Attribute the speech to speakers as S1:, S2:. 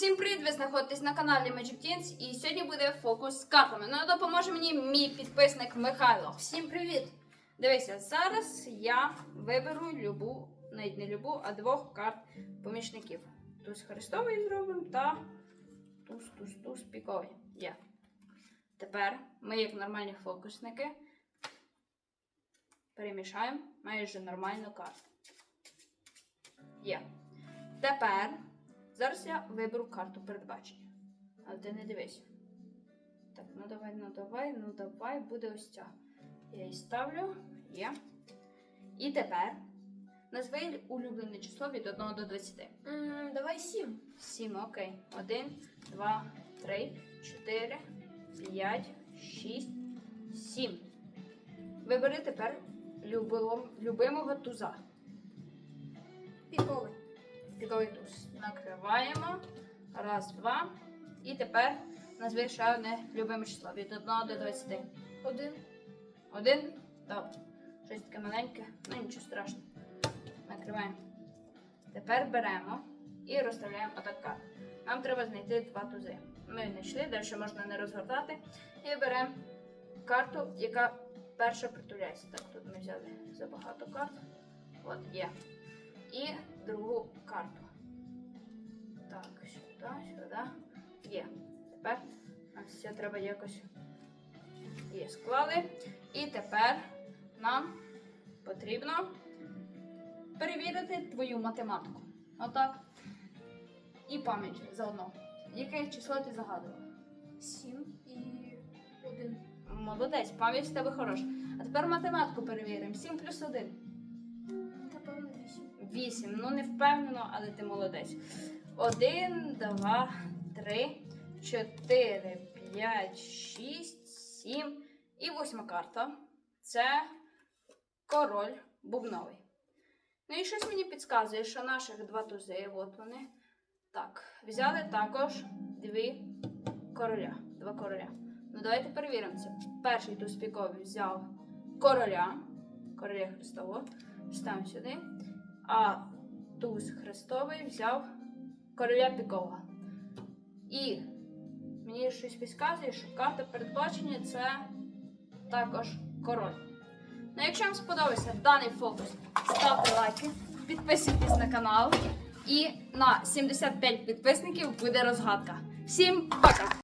S1: Всім привіт! Ви знаходитесь на каналі Magic Teens і сьогодні буде фокус з картами. Ну допоможе мені мій підписник Михайло.
S2: Всім привіт!
S1: Дивися, зараз я виберу любу, навіть не любу, а двох карт помічників. Туз Христовий зробимо та туз туз туз піковий. Є. Тепер ми, як нормальні фокусники, перемішаємо майже нормальну карту. Є. Тепер зараз я виберу карту передбачення. Але ти не дивись. Так, ну давай, ну давай, ну давай, буде ось ця. Я її ставлю. Є. І тепер назви улюблене число від 1 до 20.
S2: М, давай сім.
S1: 7, окей. 1, 2, 3, 4, 5, 6, 7. Вибери тепер любило- любимого туза.
S2: Піковий.
S1: Піковий. Накриваємо. Раз, два. І тепер назви ще одне любиме число від 1 до 20.
S2: Один.
S1: Один. Добре. Щось таке маленьке. Ну нічого страшного. Накриваємо. Тепер беремо і розставляємо отак карту. Нам треба знайти два тузи. Ми знайшли, далі можна не розгортати. І беремо карту, яка перша притуляється. Так, тут ми взяли забагато карт. От є. І другу карту. Так, сюди, сюди. Є. Тепер нам все треба якось. Є, склали. І тепер нам потрібно перевірити твою математику. Отак. І пам'ять заодно. Яке число ти загадував?
S2: Сім і один.
S1: Молодець, пам'ять в тебе хороша. А тепер математику перевіримо. 7 плюс 1.
S2: Вісім.
S1: Ну не впевнено, але ти молодець. 1, 2, 3, 4, 5, 6, 7 і восьма карта. Це король бубновий. Ну і щось мені підказує, що наших два тузи, от вони. Так, взяли також дві короля. Два короля. Ну давайте перевіримо це. Перший туз піковий взяв короля, короля Христового. Ставимо сюди. А туз Христовий взяв короля пікового. І мені щось підказує, що карта передбачення це також король. Ну, якщо вам сподобався даний фокус, ставте лайки, підписуйтесь на канал. І на 75 підписників буде розгадка. Всім пока!